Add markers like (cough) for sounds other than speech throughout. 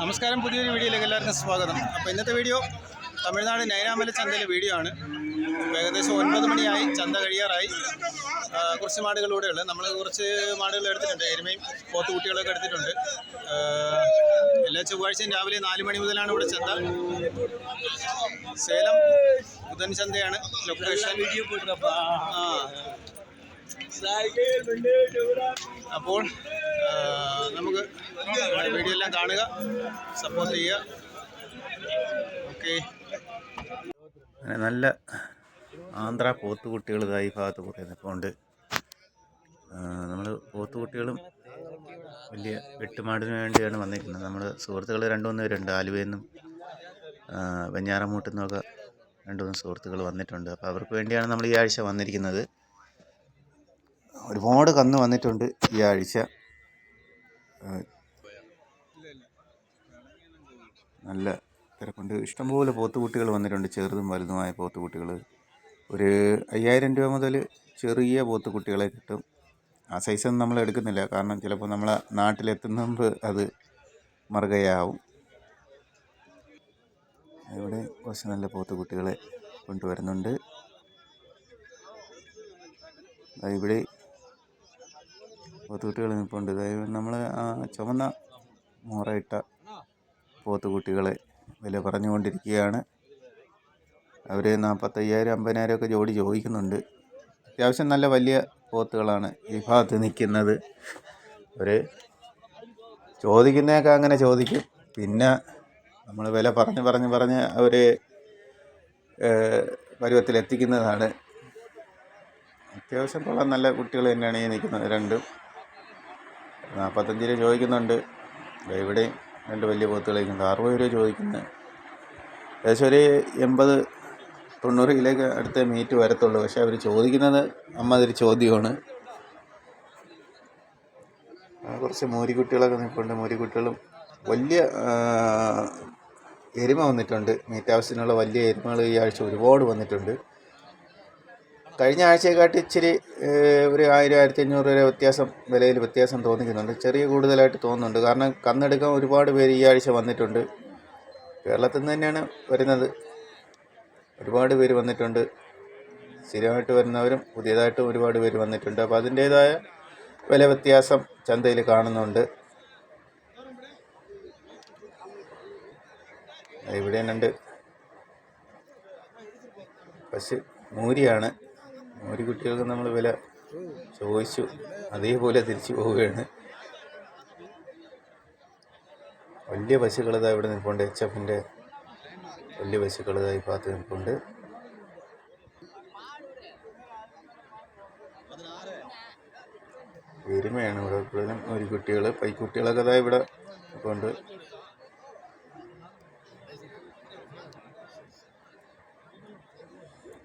നമസ്കാരം പുതിയൊരു വീഡിയോയിലേക്ക് എല്ലാവർക്കും സ്വാഗതം. അപ്പോൾ ഇന്നത്തെ വീഡിയോ തമിഴ്നാട് നൈനാമല ചന്തയിലെ വീഡിയോ ആണ്. ഏകദേശം ഒൻപത് മണിയായി ചന്ത കഴിയാറായി. കുറച്ച് മാടുകളിലൂടെയുള്ള നമ്മൾ കുറച്ച് മാടുകൾ എടുത്തിട്ടുണ്ട്. എരുമയും പോത്തുകുട്ടികളൊക്കെ എടുത്തിട്ടുണ്ട്. എല്ലാ ചൊവ്വാഴ്ചയും രാവിലെ നാല് മണി മുതലാണ് ഇവിടെ ചന്ത. സേലം ബുധൻ ചന്തയാണ് ലൊക്കേഷൻ. ആ. അപ്പോൾ നമുക്ക് വീഡിയോ എല്ലാം കാണുക സപ്പോർട്ട് ചെയ്യുക. ഓക്കെ നല്ല ആന്ധ്ര പോത്തുകുട്ടികൾ ഇതായി ഭാഗത്ത് കുറേ നമ്മൾ പോത്തുകുട്ടികളും വലിയ വെട്ടുമാടിന് വേണ്ടിയാണ് വന്നിരിക്കുന്നത്. നമ്മൾ സുഹൃത്തുക്കൾ രണ്ടു മൂന്ന് പേരുണ്ട്. ആലുവയിൽ നിന്നും വെഞ്ഞാറമൂട്ടിൽ നിന്നൊക്കെ രണ്ടു മൂന്ന് സുഹൃത്തുക്കൾ വന്നിട്ടുണ്ട്. അപ്പോൾ അവർക്ക് വേണ്ടിയാണ് നമ്മൾ ഈ ആഴ്ച വന്നിരിക്കുന്നത്. ഒരുപാട് കന്ന് വന്നിട്ടുണ്ട് ഈ ആഴ്ച. നല്ല തിരക്കുണ്ട്. ഇഷ്ടംപോലെ പോത്തുകുട്ടികൾ വന്നിട്ടുണ്ട്. ചെറുതും വലുതുമായ പോത്തുകുട്ടികൾ. ഒരു അയ്യായിരം രൂപ മുതൽ ചെറിയ പോത്തുകുട്ടികളെ കിട്ടും. ആ സൈസൊന്നും നമ്മൾ എടുക്കുന്നില്ല. കാരണം ചിലപ്പോൾ നമ്മളെ നാട്ടിലെത്തുന്ന മുമ്പ് അത് മറുകയാവും. ഇവിടെ കുറച്ച് നല്ല പോത്തുകുട്ടികളെ കൊണ്ടുവരുന്നുണ്ട്. ഇവിടെ പോത്തുകുട്ടികൾ നിൽപ്പുണ്ട് നമ്മൾ ആ ചുവന്ന മോറയിട്ട പോത്തുകുട്ടികളെ വില പറഞ്ഞുകൊണ്ടിരിക്കുകയാണ്. അവർ നാൽപ്പത്തയ്യായിരം അമ്പതിനായിരം ഒക്കെ ജോഡി ചോദിക്കുന്നുണ്ട്. അത്യാവശ്യം നല്ല വലിയ പോത്തുകളാണ് ഈ ഭാഗത്ത് നിൽക്കുന്നത്. അവർ ചോദിക്കുന്നതൊക്കെ അങ്ങനെ ചോദിക്കും. പിന്നെ നമ്മൾ വില പറഞ്ഞ് പറഞ്ഞ് പറഞ്ഞ് അവർ പരുവത്തിലെത്തിക്കുന്നതാണ്. അത്യാവശ്യം കൊള്ളാൻ നല്ല കുട്ടികൾ തന്നെയാണ് ഈ നിൽക്കുന്നത് രണ്ടും. നാൽപ്പത്തഞ്ച് രൂപ ചോദിക്കുന്നുണ്ട് ഇവിടെ ഇവിടെയും രണ്ട് വലിയ പോത്തുകളേക്കുണ്ട് അറുപത് രൂപ ചോദിക്കുന്നത് ഏകദേശം ഒരു എൺപത് തൊണ്ണൂറ് കിലോയ്ക്ക് അടുത്ത മീറ്റ് വരത്തുള്ളൂ. പക്ഷേ അവർ ചോദിക്കുന്നത് അമ്മാതിരി ചോദ്യമാണ്. കുറച്ച് മൂരിക്കുട്ടികളൊക്കെ നിൽപ്പുണ്ട് മൂരിക്കുട്ടികളും വലിയ എരുമ വന്നിട്ടുണ്ട്. മീറ്റ് ആവശ്യത്തിനുള്ള വലിയ എരുമകൾ ഈ ആഴ്ച ഒരുപാട് വന്നിട്ടുണ്ട്. കഴിഞ്ഞ ആഴ്ചയെക്കാട്ടി ഇച്ചിരി ഒരു ആയിരം ആയിരത്തി അഞ്ഞൂറ് വരെ വ്യത്യാസം വിലയിൽ വ്യത്യാസം തോന്നിക്കുന്നുണ്ട്. ചെറിയ കൂടുതലായിട്ട് തോന്നുന്നുണ്ട്. കാരണം കന്നെടുക്കാൻ ഒരുപാട് പേര് ഈ ആഴ്ച വന്നിട്ടുണ്ട്. കേരളത്തിൽ നിന്ന് തന്നെയാണ് വരുന്നത്. ഒരുപാട് പേര് വന്നിട്ടുണ്ട്. സ്ഥിരമായിട്ട് വരുന്നവരും പുതിയതായിട്ടും ഒരുപാട് പേര് വന്നിട്ടുണ്ട്. അപ്പോൾ അതിന്റേതായ വില വ്യത്യാസം ചന്തയിൽ കാണുന്നുണ്ട്. ഇവിടെ രണ്ട് പശു മൂരിയാണ്. മൂരി കുട്ടികൾക്ക് നമ്മൾ വില ചോദിച്ചു അതേപോലെ തിരിച്ചു പോവുകയാണ്. വലിയ പശുക്കൾ ഇതാ ഇവിടെ നിൽപ്പുണ്ട് എച്ച് എഫിന്റെ വലിയ പശുക്കൾ ഇതാ ഈ നിൽപ്പുണ്ട്. എരുമയാണ് ഇവിടെ കൂടുതലും ഒരു കുട്ടികൾ പൈക്കുട്ടികളൊക്കെ ഇതാ ഇവിടെ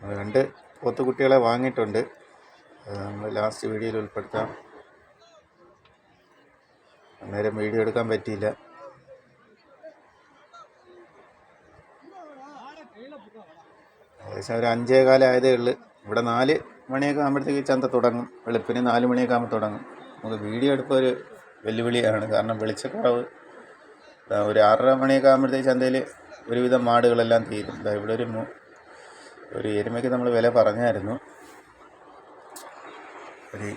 അത് രണ്ട് പോത്തുകുട്ടികളെ വാങ്ങിയിട്ടുണ്ട്. നമ്മൾ ലാസ്റ്റ് വീഡിയോയിൽ ഉൾപ്പെടുത്താം. അന്നേരം വീഡിയോ എടുക്കാൻ പറ്റിയില്ല. ഏകദേശം ഒരു അഞ്ചേ കാലമായതേ ഇവിടെ നാല് മണിയൊക്കെ ആകുമ്പോഴത്തേക്ക് ചന്ത തുടങ്ങും. വെളുപ്പിന് നാല് മണിയൊക്കെ ആകുമ്പോൾ തുടങ്ങും. നമുക്ക് വീഡിയോ എടുക്കുക ഒരു വെല്ലുവിളിയാണ്. കാരണം വെളിച്ചക്കുറവ് ഒരു ആറര മണിയൊക്കെ ആകുമ്പോഴത്തേക്ക് ചന്തയിൽ ഒരുവിധം മാടുകളെല്ലാം തീരും. ഇവിടെ ഒരു ഒരു എരുമയ്ക്ക് നമ്മൾ വില പറഞ്ഞായിരുന്നു. ഒരു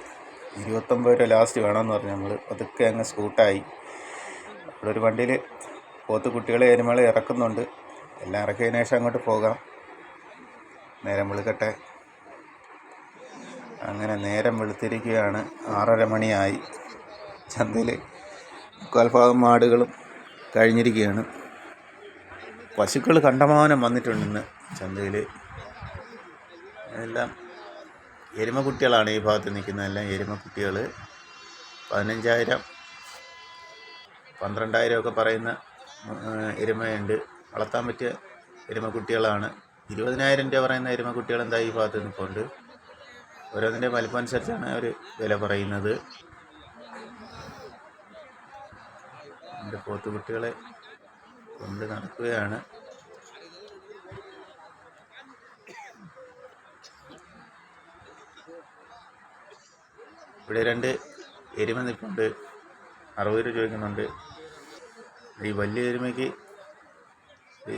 ഇരുപത്തൊമ്പത് രൂപ ലാസ്റ്റ് വേണമെന്ന് പറഞ്ഞു. നമ്മൾ പതുക്കെ അങ്ങ് സ്കൂട്ടായി. ഒരു വണ്ടിയിൽ പോത്ത് കുട്ടികളെ എരുമകളെ ഇറക്കുന്നുണ്ട്. എല്ലാം ഇറക്കിയതിന് ശേഷം അങ്ങോട്ട് പോകാം. നേരം വെളുക്കട്ടെ. അങ്ങനെ നേരം വെളുത്തിരിക്കുകയാണ്. ആറര മണിയായി. ചന്തയിൽ മുക്കാൽഭാഗം മാടുകളും കഴിഞ്ഞിരിക്കുകയാണ്. പശുക്കൾ കണ്ടമാനം വന്നിട്ടുണ്ട് ഇന്ന് ചന്തയിൽ എല്ലാം എരുമക്കുട്ടികളാണ് ഈ ഭാഗത്ത് നിൽക്കുന്ന എല്ലാം എരുമക്കുട്ടികൾ. പതിനഞ്ചായിരം പന്ത്രണ്ടായിരം ഒക്കെ പറയുന്ന എരുമയുണ്ട്. വളർത്താൻ പറ്റിയ എരുമക്കുട്ടികളാണ്. ഇരുപതിനായിരം രൂപ പറയുന്ന എരുമക്കുട്ടികൾ എന്താ ഈ ഭാഗത്ത് നിൽപ്പുണ്ട്? ഓരോന്നിന്റെ വലിപ്പം അനുസരിച്ചാണ് അവർ വില പറയുന്നത്. എന്റെ പോത്തുകുട്ടികളെ കൊണ്ട് നടക്കുകയാണ്. ഇവിടെ രണ്ട് എരുമ നിൽപ്പുണ്ട്. അറുപത് രൂപ ചോദിക്കുന്നുണ്ട്. ഈ വലിയ എരുമയ്ക്ക്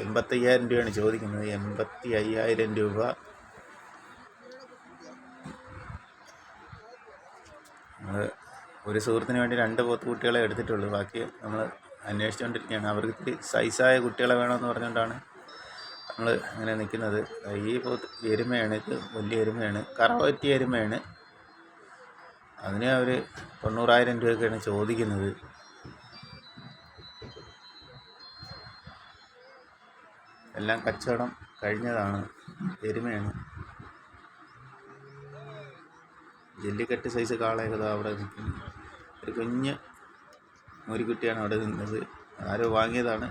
എൺപത്തയ്യായിരം രൂപയാണ് ചോദിക്കുന്നത്. എൺപത്തി അയ്യായിരം രൂപ. നമ്മൾ ഒരു സുഹൃത്തിന് വേണ്ടി രണ്ട് പോത്ത് കുട്ടികളെ എടുത്തിട്ടുള്ളൂ. ബാക്കി നമ്മൾ അന്വേഷിച്ചുകൊണ്ടിരിക്കുകയാണ് അവർക്ക് ഇത്തിരി സൈസായ കുട്ടികളെ വേണമെന്ന് പറഞ്ഞുകൊണ്ടാണ് നമ്മൾ അങ്ങനെ നിൽക്കുന്നത്. ഈ പോത്ത് എരുമയാണ്. ഇത് വലിയ എരുമയാണ്. കറവറ്റി എരുമയാണ്. അതിന് അവർ തൊണ്ണൂറായിരം രൂപയൊക്കെയാണ് ചോദിക്കുന്നത്. എല്ലാം കച്ചവടം കഴിഞ്ഞതാണ് എരുമയാണ്. ജെല്ലിക്കെട്ട് സൈസ് കാളയൊക്കെ അവിടെ നിൽക്കുന്നു. ഒരു കുഞ്ഞ് മുരിക്കുട്ടിയാണ് കുട്ടിയാണ് അവിടെ നിന്നത്. ആരോ വാങ്ങിയതാണ്.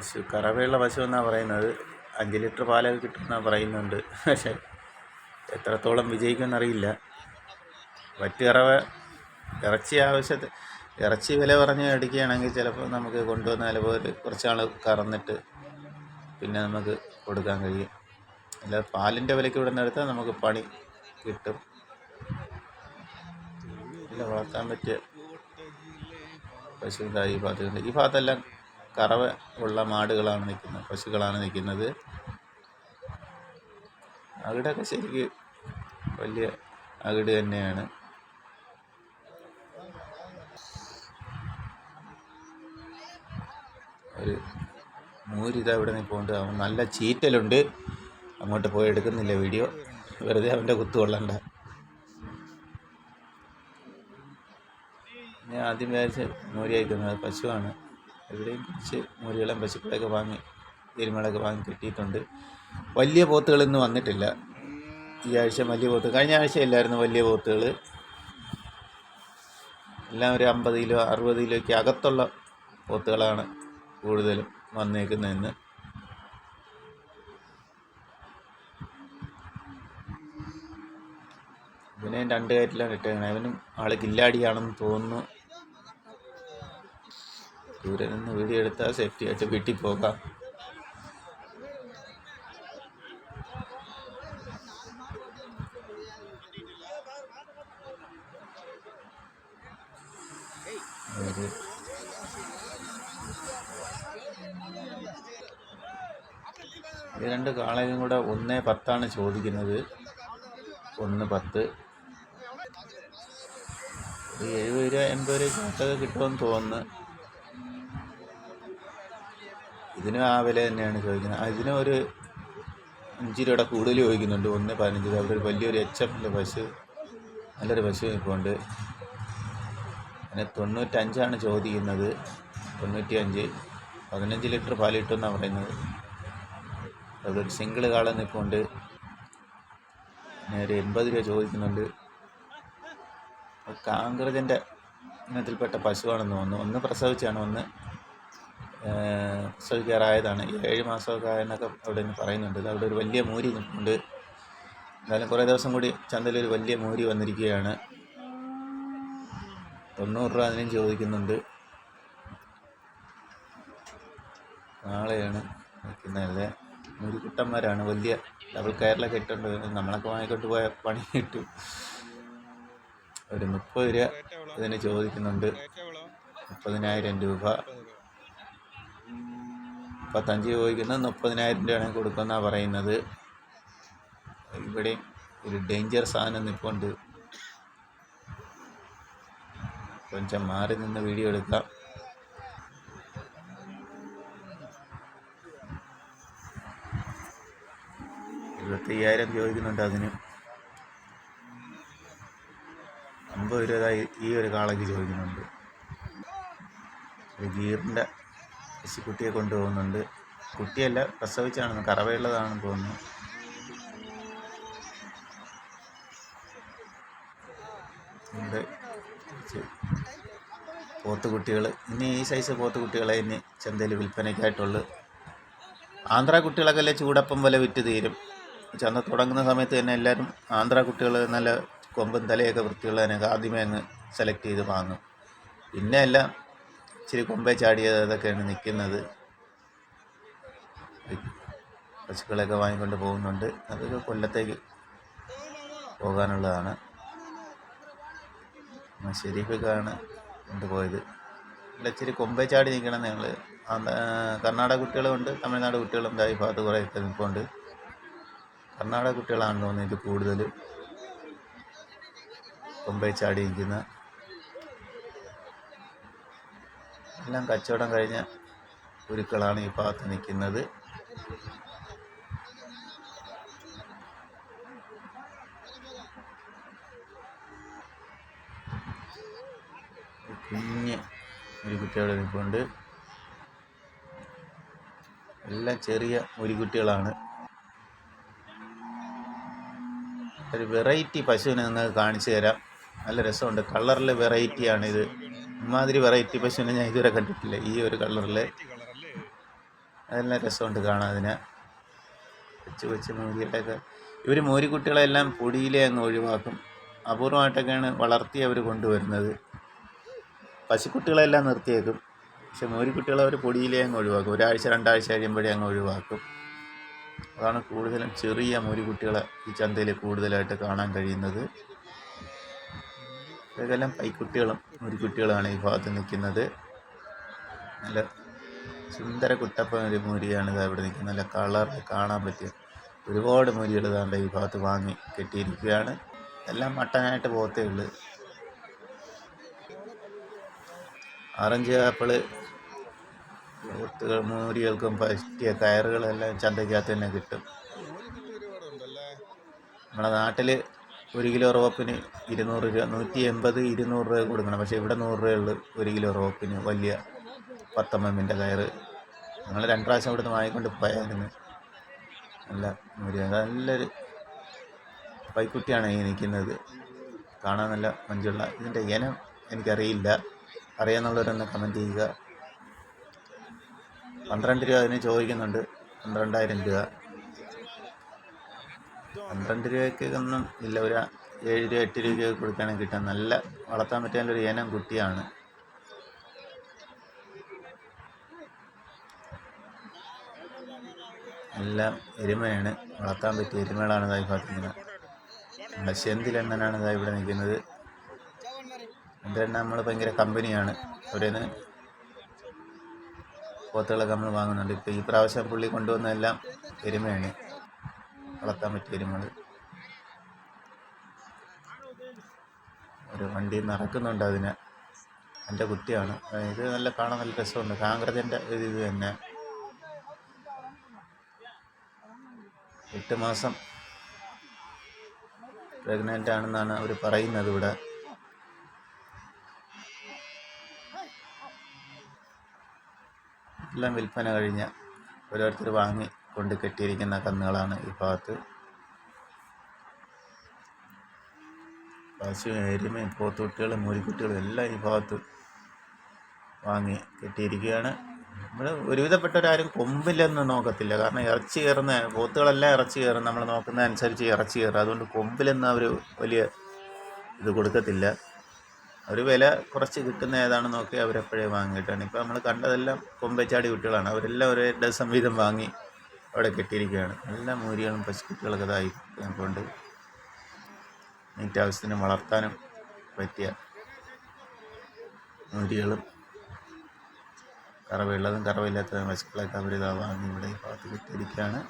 പശു കറവയുള്ള പശു എന്നാണ് പറയുന്നത്. അഞ്ച് ലിറ്റർ പാലൊക്കെ കിട്ടുമെന്നാണ് പറയുന്നുണ്ട്. പക്ഷേ എത്രത്തോളം വിജയിക്കുമെന്നറിയില്ല. വറ്റ് കറവ ഇറച്ചി ആവശ്യത്തെ ഇറച്ചി വില പറഞ്ഞ് അടിക്കുകയാണെങ്കിൽ ചിലപ്പോൾ നമുക്ക് കൊണ്ടുവന്ന് ചിലപ്പോൾ ഒരു കുറച്ച് ആൾ കറന്നിട്ട് പിന്നെ നമുക്ക് കൊടുക്കാൻ കഴിയും. അല്ല പാലിന്റെ വിലയ്ക്ക് ഇവിടെ നിന്ന് എടുത്താൽ നമുക്ക് പണി കിട്ടും. ഇല്ല വളർത്താൻ പറ്റിയ പശു ഈ ഭാഗത്തുണ്ട് ഈ ഭാഗത്തെല്ലാം കറവ ഉള്ള മാടുകളാണ് നിൽക്കുന്നത് പശുക്കളാണ് നിൽക്കുന്നത്. അകിടൊക്കെ ശരിക്ക് വലിയ അകിട് തന്നെയാണ്. ഒരു മൂരിത ഇവിടെ നിൽപ്പുണ്ട് അവൻ നല്ല ചീറ്റലുണ്ട്. അങ്ങോട്ട് പോയി എടുക്കുന്നില്ല വീഡിയോ. വെറുതെ അവന്റെ കുത്തു കൊള്ളണ്ട. ഞാൻ ആദ്യം വിചാരിച്ച് മൂരി അയക്കുന്നത് പശുവാണ്. എവിടെയും കുറച്ച് മൂരികളും പശുക്കളൊക്കെ വാങ്ങി എരുമകളൊക്കെ വാങ്ങി കിട്ടിയിട്ടുണ്ട്. വലിയ പോത്തുകളൊന്നും വന്നിട്ടില്ല. ഈ ആഴ്ച വലിയ പോത്ത് കഴിഞ്ഞ ആഴ്ച ഇല്ലായിരുന്നു വലിയ പോത്തുകൾ എല്ലാം ഒരു അമ്പത് കിലോ അറുപത് അകത്തുള്ള പോത്തുകളാണ് കൂടുതലും വന്നേക്കുന്നതെന്ന്. ഇവനെ രണ്ട് കയറ്റിലാണ് ഇട്ടേക്കണേ. അവനും ആൾ കില്ലാടിയാണെന്ന് തോന്നുന്നു. ദൂരെ നിന്ന് വീഡിയോ എടുത്താൽ സേഫ്റ്റി ആയിട്ട് വീട്ടിൽ പോകാം. ഇത് രണ്ട് കാളയും കൂടെ ഒന്ന് പത്താണ് ചോദിക്കുന്നത്. ഒന്ന് പത്ത്. ഒരു എഴുപത് രൂപ എൺപത് രൂപയ്ക്കൊക്കെ കിട്ടുമെന്ന് തോന്നുന്നു. ഇതിനും ആ വില തന്നെയാണ് ചോദിക്കുന്നത്. അതിന് ഒരു അഞ്ച് രൂപയുടെ കൂടുതൽ ചോദിക്കുന്നുണ്ട്. ഒന്ന് പതിനഞ്ച് രൂപ. അവിടെ ഒരു വലിയൊരു എച്ച് എഫിന്റെ പശു നല്ലൊരു പശു നിൽപ്പുണ്ട്. പിന്നെ തൊണ്ണൂറ്റഞ്ചാണ് ചോദിക്കുന്നത്. തൊണ്ണൂറ്റി അഞ്ച് പതിനഞ്ച് ലിറ്റർ പാൽ കിട്ടുമെന്നാണ് പറയുന്നത്. അവിടെ ഒരു സിംഗിൾ കാളം നിൽപ്പുണ്ട്. പിന്നെ ഒരു എൺപത് രൂപ ചോദിക്കുന്നുണ്ട്. കാങ്കറജന്റെ ഇനത്തിൽപ്പെട്ട പശുവാണെന്ന് തോന്നുന്നു. ഒന്ന് പ്രസവിച്ചാണ് ഒന്ന് ഏഹ്, പ്രസവിക്കാറായതാണ് ഏഴ് മാസമൊക്കെ ആയെന്നൊക്കെ അവിടെ നിന്ന് പറയുന്നുണ്ട്. അവിടെ ഒരു വലിയ മൂരി നിൽപ്പുണ്ട്. എന്തായാലും കുറേ ദിവസം കൂടി ചന്തയിൽ ഒരു വലിയ മൂരി വന്നിരിക്കുകയാണ്. തൊണ്ണൂറ് രൂപ അതിനും ചോദിക്കുന്നുണ്ട്. നാളെയാണ് നിൽക്കുന്നത് മുരുക്കുട്ടന്മാരാണ് വലിയ ഡബിൾ കയറിലൊക്കെ ഇട്ടുണ്ട് നമ്മളൊക്കെ വാങ്ങിക്കൊണ്ട് പോയ പണി കിട്ടും. ഒരു മുപ്പത് രൂപ ഇതിന് ചോദിക്കുന്നുണ്ട്. മുപ്പതിനായിരം രൂപ. മുപ്പത്തഞ്ച് ചോദിക്കുന്നത് മുപ്പതിനായിരം രൂപയാണ് കൊടുക്കുന്നതാണ് പറയുന്നത്. ഇവിടെ ഒരു ഡേഞ്ചർ സാധനം നിൽപ്പുണ്ട് കൊഞ്ചം മാറി നിന്ന് വീഡിയോ എടുക്കാം. എഴുപത്തയ്യായിരം ചോദിക്കുന്നുണ്ട് അതിന്. അമ്പത് രൂപ ഈ- ഒരു കാളയ്ക്ക് ചോദിക്കുന്നുണ്ട്. ഗീറിന്റെ പശുക്കുട്ടിയെ കൊണ്ടുപോകുന്നുണ്ട്. കുട്ടിയല്ല പ്രസവിച്ചാണെന്ന് കറവയുള്ളതാണെന്ന് തോന്നുന്നു. ഇവിടെ കുട്ടികൾ പോത്തുകുട്ടികൾ ഇനി ഈ സൈസ് പോത്തുകുട്ടികളെ ഇനി ചന്തയിൽ വിൽപ്പനയ്ക്കായിട്ടുള്ളു. ആന്ധ്ര കുട്ടികളൊക്കെ അല്ലേ ചൂടപ്പം വില വിറ്റ് തീരും. ചന്ത തുടങ്ങുന്ന സമയത്ത് തന്നെ എല്ലാവരും ആന്ധ്ര കുട്ടികൾ നല്ല കൊമ്പും തലയൊക്കെ വൃത്തിയുള്ളതിനൊക്കെ ആദ്യമേ അങ്ങ് സെലക്ട് ചെയ്ത് വാങ്ങും. പിന്നെ എല്ലാം ഇച്ചിരി കൊമ്പേ ചാടിയത് അതൊക്കെയാണ് നിൽക്കുന്നത്. പശുക്കളെയൊക്കെ വാങ്ങിക്കൊണ്ട് പോകുന്നുണ്ട്. അതൊക്കെ കൊല്ലത്തേക്ക് പോകാനുള്ളതാണ്. ഷെരീഫൊക്കെയാണ് കൊണ്ടുപോയത് അല്ല ഇച്ചിരി കൊമ്പേ ചാടി നിൽക്കണം ഞങ്ങൾ കർണാടക കുട്ടികളുമുണ്ട് തമിഴ്നാട് കുട്ടികളും ഈ ഭാഗത്ത് കുറേയൊക്കെ നിൽപ്പുണ്ട്. കർണാടക കുട്ടികളാണ് തോന്നുന്നു ഇത് കൂടുതൽ കൊമ്പേ ചാടി നിൽക്കുന്ന എല്ലാം കച്ചവടം കഴിഞ്ഞ ഗുരുക്കളാണ് ഈ ഭാഗത്ത് നിൽക്കുന്നത്. കുഞ്ഞ് ഒരു കുട്ടിയോടെ നിൽപ്പുണ്ട്. എല്ലാം ചെറിയ മുരിക്കുട്ടികളാണ്. ഒരു വെറൈറ്റി പശുവിനെ നിങ്ങൾക്ക് കാണിച്ചു തരാം. നല്ല രസമുണ്ട്. കളറിൽ വെറൈറ്റിയാണിത് ഇമാതിരി വെറൈറ്റി പശുവിനെ ഞാൻ ഇതുവരെ കണ്ടിട്ടില്ല. ഈ ഒരു കളറിൽ അതെല്ലാം രസമുണ്ട് കാണാൻ അതിനെ കൊച്ചു കൊച്ചു മൂരികളെയൊക്കെ. ഇവർ മൂരിക്കുട്ടികളെല്ലാം പൊടിയിലെ അങ്ങ് ഒഴിവാക്കും. അപൂർവമായിട്ടൊക്കെയാണ് വളർത്തി അവർ കൊണ്ടുവരുന്നത്. പശുക്കുട്ടികളെല്ലാം നിർത്തിയേക്കും. പക്ഷെ മൂരിക്കുട്ടികളെ അവർ പൊടിയിലേ അങ്ങ് ഒഴിവാക്കും. ഒരാഴ്ച രണ്ടാഴ്ച കഴിയുമ്പോഴേ അങ്ങ് ഒഴിവാക്കും. അതാണ് കൂടുതലും ചെറിയ മോരിക്കുട്ടികളെ ഈ ചന്തയിൽ കൂടുതലായിട്ട് കാണാൻ കഴിയുന്നത്. ഇതെല്ലാം പൈക്കുട്ടികളും മുരിക്കുട്ടികളാണ് ഈ ഭാഗത്ത് നിൽക്കുന്നത്? നല്ല സുന്ദര കുട്ടപ്പ ഒരു മുരിയാണ് ഇവിടെ നിൽക്കുന്നത്. നല്ല കളറിൽ കാണാൻ പറ്റിയ ഒരുപാട് മുരികൾ ഇതാണ്ട് ഈ ഭാഗത്ത് വാങ്ങി കെട്ടിയിരിക്കുകയാണ്. എല്ലാം മട്ടനായിട്ട് പോകത്തേ ഉള്ളൂ. ആറഞ്ച് ആപ്പിൾ മൂരികൾക്കും പറ്റിയ കയറുകളെല്ലാം ചന്തയ്ക്കകത്ത് തന്നെ കിട്ടും. നമ്മുടെ നാട്ടിൽ ഒരു കിലോ റോപ്പിന് ഇരുന്നൂറ് രൂപ നൂറ്റി എൺപത് ഇരുന്നൂറ് രൂപ കൊടുക്കണം. പക്ഷേ ഇവിടെ നൂറ് രൂപയുള്ളൂ ഒരു കിലോ റോപ്പിന് വലിയ പത്തമ്മമ്മിന്റെ കയറ്. ഞങ്ങൾ രണ്ട് പ്രാവശ്യം ഇവിടുന്ന് വാങ്ങിക്കൊണ്ട് പോയായിരുന്നു. നല്ല മൂരി നല്ലൊരു പൈക്കുട്ടിയാണ് ഈ നിൽക്കുന്നത്. കാണാൻ നല്ല മഞ്ചുള്ള ഇതിന്റെ ഇനം എനിക്കറിയില്ല. അറിയാമെന്നുള്ളവരൊന്ന് കമന്റ് ചെയ്യുക. പന്ത്രണ്ട് രൂപ അതിന് ചോദിക്കുന്നുണ്ട്. പന്ത്രണ്ടായിരം രൂപ. പന്ത്രണ്ട് രൂപയ്ക്ക് ഒന്നും ഇല്ല. ഒരു ഏഴ് രൂപ എട്ട് രൂപയ്ക്ക് കൊടുക്കുകയാണെങ്കിൽ കിട്ടാൻ നല്ല വളർത്താൻ പറ്റിയ ഒരു ഏനം കുട്ടിയാണ്. എല്ലാം എരുമയാണ്. വളർത്താൻ പറ്റിയ എരുമകളാണ് ഇതായി ഭാഗത്തുനിന്ന് നമ്മുടെ ശെന്തിലെണ്ണനാണ് ഇതാ ഇവിടെ നിൽക്കുന്നത്. എന്റെ എണ്ണ നമ്മൾ ഭയങ്കര കമ്പനിയാണ്. അവരേന്ന് പോത്തുകളൊക്കെ നമ്മൾ വാങ്ങുന്നുണ്ട്. ഇപ്പോൾ ഈ പ്രാവശ്യം പുള്ളി കൊണ്ടുവന്നതെല്ലാം എരുമയാണ്. വളർത്താൻ പറ്റിയ എരുമകൾ ഒരു വണ്ടി നടക്കുന്നുണ്ട് അതിനെ. എന്റെ കുട്ടിയാണ്. ഇത് നല്ല കാണാൻ നല്ല രസമുണ്ട്. കാങ്കരജന്റെ ഒരു ഇത് തന്നെ. എട്ട് മാസം പ്രഗ്നന്റ് ആണെന്നാണ് അവർ പറയുന്നത് ഇവിടെ. എല്ലാം വിൽപ്പന കഴിഞ്ഞ്. ഓരോരുത്തർ വാങ്ങി. കൊണ്ട് കെട്ടിയിരിക്കുന്ന കന്നുകളാണ് ഈ ഭാഗത്ത്. പശു എരുമയും പോത്തുകുട്ടികൾ മൂരിക്കുട്ടികളും എല്ലാം ഈ ഭാഗത്ത് വാങ്ങി കെട്ടിയിരിക്കുകയാണ്. നമ്മൾ ഒരുവിധപ്പെട്ടവരാരും കൊമ്പിലൊന്നും നോക്കത്തില്ല. കാരണം ഇറച്ചി കയറുന്ന പോത്തുകളെല്ലാം ഇറച്ചി കയറും. നമ്മൾ നോക്കുന്ന അനുസരിച്ച് ഇറച്ചി കയറും. അതുകൊണ്ട് കൊമ്പിലെന്ന് അവർ വലിയ ഇത് കൊടുക്കത്തില്ല. അവർ വില കുറച്ച് കിട്ടുന്ന ഏതാണെന്ന് നോക്കി അവരെപ്പോഴേ വാങ്ങിയിട്ടാണ്. ഇപ്പോൾ നമ്മൾ കണ്ടതെല്ലാം കൊമ്പച്ചാടി കുട്ടികളാണ്. അവരെല്ലാം ഒരേ ഡസം വീതം വാങ്ങി അവിടെ കെട്ടിയിരിക്കുകയാണ്. എല്ലാ മൂരികളും പശുക്കുട്ടികളൊക്കെ ഇതായി കൊണ്ട് നീറ്റാവശ്യത്തിന് വളർത്താനും പറ്റിയ മൂരികളും കറവുള്ളതും കറവില്ലാത്തതും പശുക്കളൊക്കെ അവർ ഇതാ വാങ്ങി ഇവിടെ ഭാഗത്ത് കെട്ടിയിരിക്കുകയാണ്.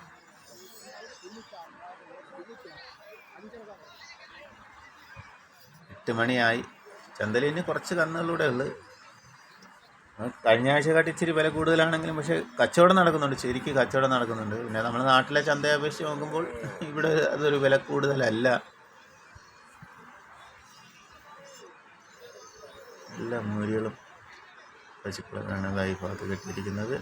എട്ട് മണിയായി. ചന്തലിന് കുറച്ച് കന്നുകളിലൂടെ ഉള്ളു. കഴിഞ്ഞ ആഴ്ച കാട്ടി ഇച്ചിരി വില കൂടുതലാണെങ്കിലും പക്ഷേ കച്ചവടം നടക്കുന്നുണ്ട്. ശരിക്കും കച്ചവടം നടക്കുന്നുണ്ട്. പിന്നെ നമ്മുടെ നാട്ടിലെ ചന്തയെ അപേക്ഷിച്ച് നോക്കുമ്പോൾ ഇവിടെ അതൊരു വില കൂടുതലല്ല. എല്ലാ മൂരികളും പശുക്കളൊക്കെയാണ് ഭാഗത്ത് കെട്ടിയിരിക്കുന്നത്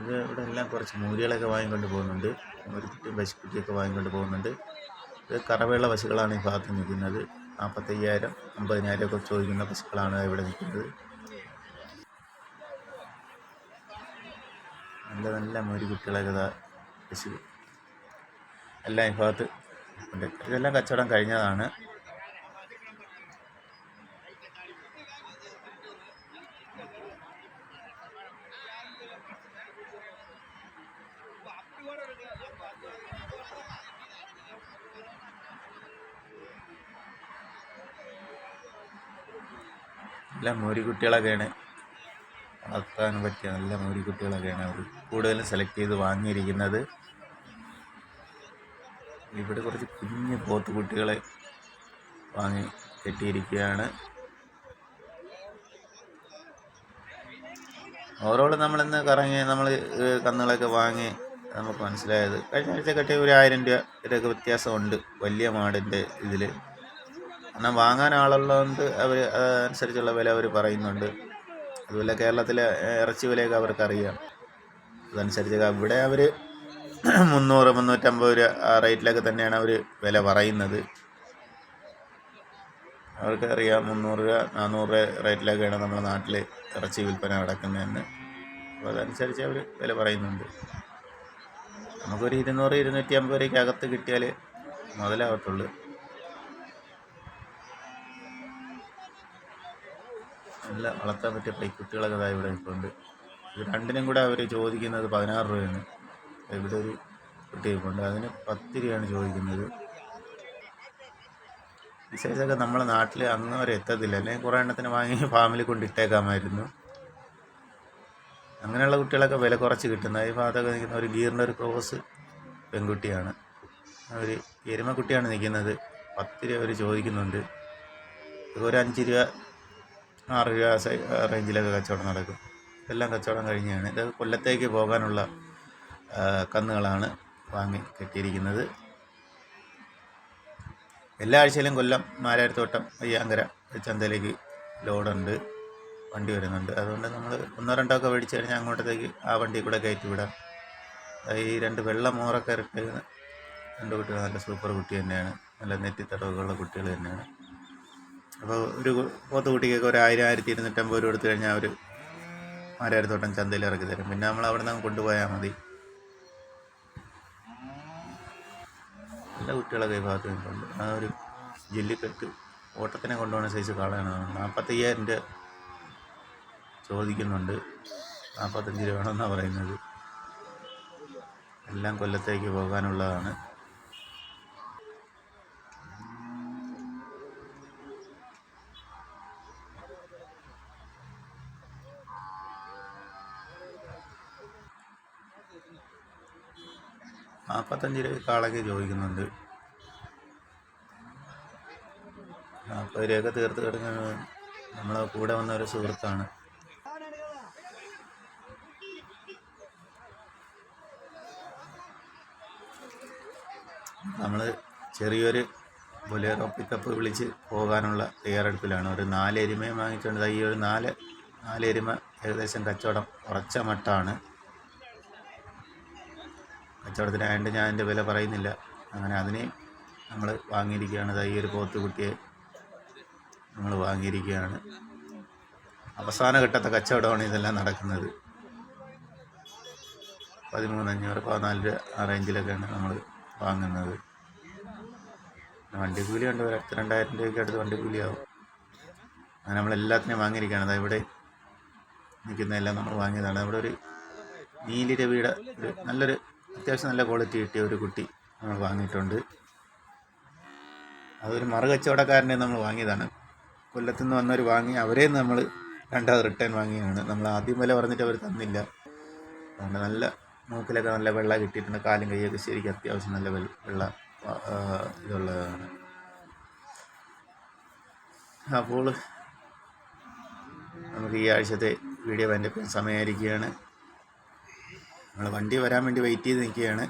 ഇത് ഇവിടെ എല്ലാം കുറച്ച് മൂരികളൊക്കെ വാങ്ങിക്കൊണ്ട് പോകുന്നുണ്ട്. ഒരു കുട്ടിയും പശുക്കുട്ടിയൊക്കെ വാങ്ങിക്കൊണ്ട് പോകുന്നുണ്ട്. ഇത് കറവയുള്ള പശുക്കളാണ് ഈ ഭാഗത്ത് നിൽക്കുന്നത്. നാൽപ്പത്തയ്യായിരം അമ്പതിനായിരം ഒക്കെ ചോദിക്കുന്ന പശുക്കളാണ് ഇവിടെ നിൽക്കുന്നത്. നല്ല നല്ല മൂരി കുട്ടികളൊക്കെ ഇതാ പശു. എല്ലാം ഈ ഭാഗത്ത് ഉണ്ട്. ഇതെല്ലാം കച്ചവടം കഴിഞ്ഞതാണ്. നല്ല മോരിക്കുട്ടികളൊക്കെയാണ് വളർത്താൻ പറ്റിയ നല്ല മോരിക്കുട്ടികളൊക്കെയാണ് അവർ കൂടുതലും സെലക്ട് ചെയ്ത് വാങ്ങിയിരിക്കുന്നത്. ഇവിടെ കുറച്ച് കുഞ്ഞു പോത്തുകുട്ടികളെ വാങ്ങി കെട്ടിയിരിക്കുകയാണ്. ഓവറോൾ നമ്മളിന്ന് കറങ്ങി നമ്മൾ കന്നുകളൊക്കെ വാങ്ങി നമുക്ക് മനസ്സിലായത് കഴിഞ്ഞ ആഴ്ച കെട്ടിയ ഒരു ആയിരം രൂപ ഇതൊക്കെ വ്യത്യാസമുണ്ട് വലിയ മാടിന്റെ ഇതിൽ എന്നാൽ വാങ്ങാൻ ആളുള്ളതുകൊണ്ട് അവർ അനുസരിച്ചുള്ള വില അവർ പറയുന്നുണ്ട്. അതുപോലെ കേരളത്തിലെ ഇറച്ചി വിലയൊക്കെ അവർക്ക് അറിയാം അതനുസരിച്ച് ഇവിടെ അവർ (clears throat) മുന്നൂറ് മുന്നൂറ്റമ്പത് രൂപ ആ റേറ്റിലൊക്കെ തന്നെയാണ് അവർ വില പറയുന്നത്. അവർക്കറിയാം മുന്നൂറ് രൂപ നാനൂറ് രൂപ റേറ്റിലൊക്കെയാണ് നമ്മുടെ നാട്ടിൽ ഇറച്ചി വിൽപ്പന നടക്കുന്നതെന്ന്. അപ്പോൾ അതനുസരിച്ച് അവർ വില പറയുന്നുണ്ട്. നമുക്കൊരു ഇരുന്നൂറ് ഇരുന്നൂറ്റി അമ്പത് രൂപയ്ക്ക് അകത്ത് കിട്ടിയാൽ മുതലാവത്തുള്ളൂ നല്ല വളർത്താൻ പറ്റിയ പൈക്കുട്ടികളൊക്കെ ഇതായി ഇവിടെ ഇപ്പോണ്ട്. ഇത് രണ്ടിനും കൂടെ അവർ ചോദിക്കുന്നത് പതിനാറ് രൂപയാണ്. ഇവിടെ ഒരു കുട്ടി നിൽപ്പുണ്ട് അതിന് പത്ത് രൂപയാണ് ചോദിക്കുന്നത് സൈസൊക്കെ നമ്മളെ നാട്ടിൽ അന്ന് വരെ എത്തത്തില്ല. അല്ലെങ്കിൽ കുറേ എണ്ണത്തിന് വാങ്ങി ഫാമിൽ കൊണ്ടിട്ടേക്കാമായിരുന്നു. അങ്ങനെയുള്ള കുട്ടികളൊക്കെ വില കുറച്ച് കിട്ടുന്നത് ഈ ഭാഗത്തൊക്കെ നിൽക്കുന്ന ഒരു ഗീറിന്റെ ഒരു ക്രോസ് പെൺകുട്ടിയാണ്. ഒരു എരുമക്കുട്ടിയാണ് നിൽക്കുന്നത്. പത്ത് രൂപ അവർ ചോദിക്കുന്നുണ്ട്. ഒരു അഞ്ച് രൂപ ആറ് റേഞ്ചിലൊക്കെ കച്ചവടം നടക്കും. എല്ലാം കച്ചവടം കഴിഞ്ഞാണ്. ഇത് കൊല്ലത്തേക്ക് പോകാനുള്ള കന്നുകളാണ് വാങ്ങി കെട്ടിയിരിക്കുന്നത്. എല്ലാ ആഴ്ചയിലും കൊല്ലം മാരാരത്തോട്ടം അയ്യാങ്കര ചന്തയിലേക്ക് ലോഡുണ്ട്. വണ്ടി വരുന്നുണ്ട്. അതുകൊണ്ട് നമ്മൾ ഒന്നോ രണ്ടോ ഒക്കെ മേടിച്ച് കഴിഞ്ഞാൽ അങ്ങോട്ടത്തേക്ക് ആ വണ്ടി കൂടെ കയറ്റി വിടാം. ഈ രണ്ട് വെള്ള മോറൊക്കെ ഇറക്കുന്ന രണ്ട് കുട്ടികൾ നല്ല സൂപ്പർ കുട്ടി തന്നെയാണ്. നല്ല നെറ്റിത്തടവുകളുള്ള കുട്ടികൾ തന്നെയാണ്. അപ്പോൾ ഒരു പോത്ത് കുട്ടിക്കൊക്കെ ഒരു ആയിരം ആയിരത്തി ഇരുന്നൂറ്റമ്പത് രൂപ കൊടുത്തു കഴിഞ്ഞാൽ അവർ ആരായിരത്തോട്ടം ചന്തയിൽ ഇറക്കി തരും. പിന്നെ നമ്മൾ അവിടെ നിന്ന് കൊണ്ടുപോയാൽ മതി. നല്ല കുട്ടികളൊക്കെ ഈ ഭാഗത്ത് നിൽക്കുന്നുണ്ട് ആ ഒരു ജെല്ലിക്കെട്ട് ഓട്ടത്തിനെ കൊണ്ടുപോകുന്ന സൈസ് കാളയാണ്. നാൽപ്പത്തയ്യായിരം രൂപ ചോദിക്കുന്നുണ്ട്. നാൽപ്പത്തഞ്ച് രൂപ വേണമെന്നാണ് പറയുന്നത്. എല്ലാം കൊല്ലത്തേക്ക് പോകാനുള്ളതാണ്. നാൽപ്പത്തഞ്ച് രൂപ കാളയ്ക്ക് ചോദിക്കുന്നുണ്ട്. നാൽപ്പത് രൂപയൊക്കെ തീർത്ത് കിടക്കുന്നത് നമ്മളെ കൂടെ വന്ന ഒരു സുഹൃത്താണ്. നമ്മൾ ചെറിയൊരു ബൊലേറോ പിക്കപ്പ് വിളിച്ച് പോകാനുള്ള തയ്യാറെടുപ്പിലാണ്. ഒരു നാല് എരുമയും വാങ്ങിച്ചുകൊണ്ട് ഈ ഒരു നാല് നാല് എരുമ ഏകദേശം കച്ചവടം കുറച്ച മട്ടാണ്. കച്ചവടത്തിനായതുകൊണ്ട് ഞാൻ അതിന്റെ വില പറയുന്നില്ല. അങ്ങനെ അതിനെയും നമ്മൾ വാങ്ങിയിരിക്കുകയാണ്. ഈ ഒരു പോത്ത് കുട്ടിയെ നമ്മൾ വാങ്ങിയിരിക്കുകയാണ്. അവസാന ഘട്ടത്തെ കച്ചവടമാണ് ഇതെല്ലാം നടക്കുന്നത്. പതിമൂന്ന് അഞ്ഞൂറ് പതിനാല് രൂപ ആ റേഞ്ചിലൊക്കെയാണ് നമ്മൾ വാങ്ങുന്നത്. വണ്ടി വണ്ടിക്കൂലി ഉണ്ട് ഒരു രണ്ടായിരം രൂപയ്ക്ക് അടുത്ത് വണ്ടിക്കൂലിയാവും അങ്ങനെ നമ്മൾ എല്ലാത്തിനെയും വാങ്ങിയിരിക്കുകയാണ്. അതായത് ഇവിടെ നിൽക്കുന്നതെല്ലാം നമ്മൾ വാങ്ങിയതാണ്. അവിടെ ഒരു നീലി രവിയുടെ ഒരു നല്ലൊരു അത്യാവശ്യം നല്ല ക്വാളിറ്റി കിട്ടിയ ഒരു കുട്ടി നമ്മൾ വാങ്ങിയിട്ടുണ്ട്. അതൊരു മറുകച്ചവടക്കാരനെ നമ്മൾ വാങ്ങിയതാണ്. കൊല്ലത്തു നിന്ന് വന്നവർ വാങ്ങി അവരെ നമ്മൾ രണ്ടാമത് റിട്ടേൺ വാങ്ങിയാണ്. നമ്മൾ ആദ്യം വില പറഞ്ഞിട്ട് അവർ തന്നില്ല. അതുകൊണ്ട് നല്ല മൂക്കിലൊക്കെ നല്ല വെള്ള കിട്ടിയിട്ടുണ്ട്. കാലും കൈയൊക്കെ ശരിക്കും അത്യാവശ്യം നല്ല വെള്ള ഇതുള്ളതാണ്. അപ്പോൾ നമുക്ക് ഈ ആഴ്ചത്തെ വീഡിയോ എന്റെ സമയമായിരിക്കുകയാണ് നമ്മൾ വണ്ടി വരാൻ വേണ്ടി വെയിറ്റ് ചെയ്ത് നിൽക്കുകയാണ്.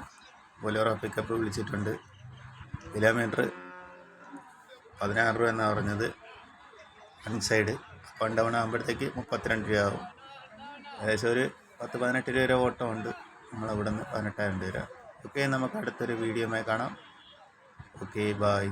ബൊലോറോ പിക്കപ്പ് വിളിച്ചിട്ടുണ്ട്. കിലോമീറ്റർ പതിനാറ് രൂപ എന്നാണ് പറഞ്ഞത്. വൺ സൈഡ് അപ്പ് ഡൗൺ ആകുമ്പോഴത്തേക്ക് മുപ്പത്തിരണ്ട് രൂപ ആവും. ഏകദേശം ഒരു പത്ത് പതിനെട്ട് രൂപ വരെ ഓട്ടം ഉണ്ട്. നമ്മളവിടെ പതിനെട്ടായിരം രൂപ ഓക്കെ നമുക്ക് അടുത്തൊരു വീഡിയോമായി കാണാം. Okay bye